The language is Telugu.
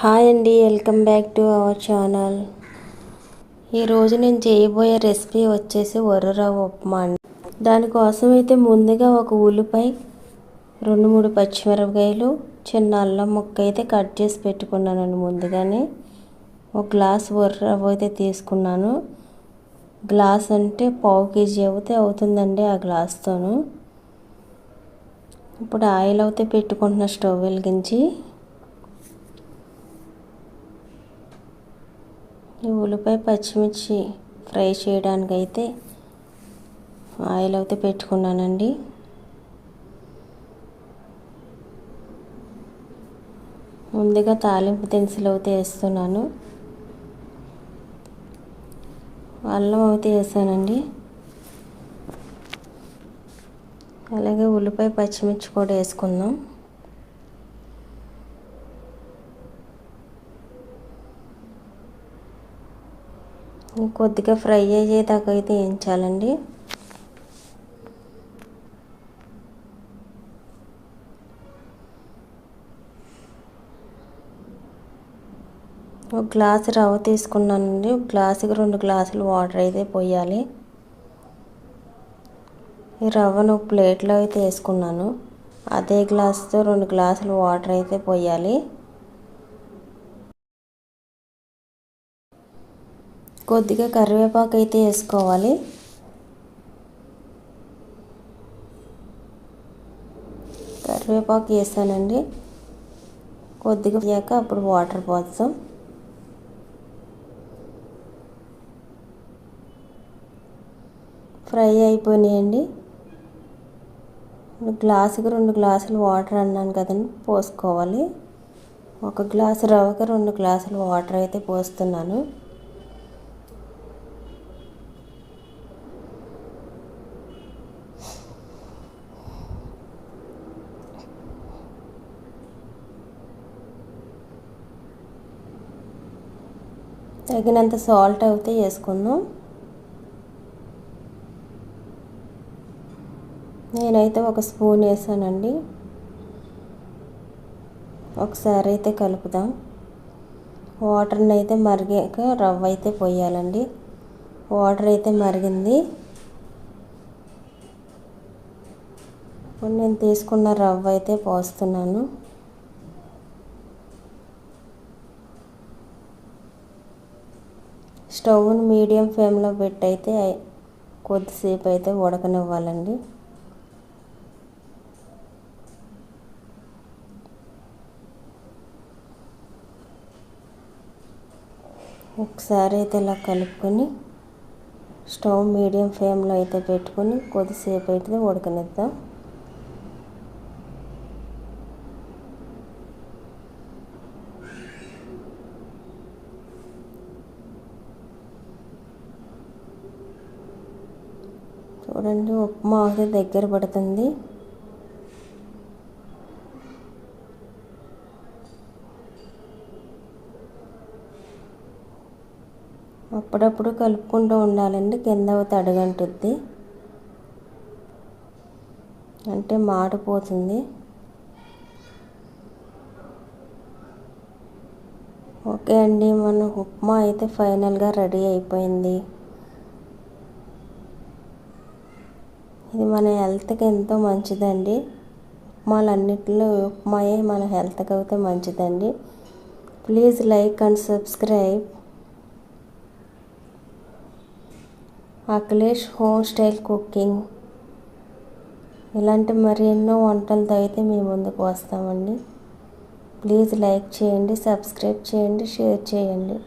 హాయ్ అండి welcome back to our channel. ఈరోజు నేను చేయబోయే రెసిపీ వచ్చేసి వరరవ్వ ఉప్మా అండి. దానికోసం అయితే ముందుగా ఒక ఉల్లిపాయ రెండు మూడు పచ్చిమిరపకాయలు చిన్న అల్లం ముక్క అయితే కట్ చేసి పెట్టుకున్నానండి ముందుగానే. ఒక గ్లాస్ వరరవ్వ అయితే తీసుకున్నాను. గ్లాస్ అంటే పావు కేజీ అయితే అవుతుందండి ఆ గ్లాస్తోను. ఇప్పుడు ఆయిల్ అయితే పెట్టుకుంటున్నా స్టవ్ వెలిగించి. ఉల్లిపాయ పచ్చిమిర్చి ఫ్రై చేయడానికి అయితే ఆయిల్ అయితే పెట్టుకున్నానండి. ముందుగా తాలింపు దినుసులు అయితే వేస్తున్నాను. అల్లం అయితే వేసానండి. అలాగే ఉల్లిపాయ పచ్చిమిర్చి కూడా వేసుకుందాం. కొద్దిగా ఫ్రై అయ్యేదాకా అయితే వేయించాలండి ఒక గ్లాసు రవ్వ తీసుకున్నానండి. ఒక గ్లాసుకి రెండు గ్లాసులు వాటర్ అయితే పోయాలి. ఈ రవ్వను ప్లేట్లో అయితే వేసుకున్నాను. అదే గ్లాసుతో రెండు గ్లాసులు వాటర్ అయితే పోయాలి. కొద్దిగా కరివేపాకు అయితే వేసుకోవాలి. కరివేపాకు వేసానండి. కొద్దిగా అయ్యాక అప్పుడు వాటర్ పోస్తాం. ఫ్రై అయిపోయినాయండి. గ్లాసుకి రెండు గ్లాసులు వాటర్ అన్నాను కదండి పోసుకోవాలి. ఒక గ్లాసు రవ్వకి రెండు గ్లాసులు వాటర్ అయితే పోస్తున్నాను. తగినంత సాల్ట్ అయితే వేసుకుందాం. నేనైతే ఒక స్పూన్ వేసానండి. ఒకసారి అయితే కలుపుదాం. వాటర్ని అయితే మరిగాక రవ్వ అయితే పోయాలండి. వాటర్ అయితే మరిగింది. ఇప్పుడు నేను తీసుకున్న రవ్వ అయితే పోస్తున్నాను. స్టవ్ని మీడియం ఫ్లేమ్లో పెట్టయితే కొద్దిసేపు అయితే ఉడకనివ్వాలండి. ఒకసారి అయితే ఇలా కలుపుకొని స్టవ్ మీడియం ఫ్లేమ్లో అయితే పెట్టుకొని కొద్దిసేపు అయితే ఉడకనిద్దాం. చూడండి ఉప్మా అయితే దగ్గర పడుతుంది. అప్పుడప్పుడు కలుపుకుంటూ ఉండాలండి కింద తడగంటుద్ది అంటే మాడిపోతుంది. ఓకే అండి మన ఉప్మా అయితే ఫైనల్గా రెడీ అయిపోయింది. ఇది మన హెల్త్కి ఎంతో మంచిదండి. ఉప్మాలన్నిటిలో ఉప్మాయే మన హెల్త్కి అయితే మంచిదండి. Please like and subscribe. Akhilesh home style cooking. ఇలాంటి మరి ఎన్నో వంటలతో అయితే మీ ముందుకు వస్తామండి. ప్లీజ్ లైక్ చేయండి సబ్స్క్రైబ్ చేయండి షేర్ చేయండి.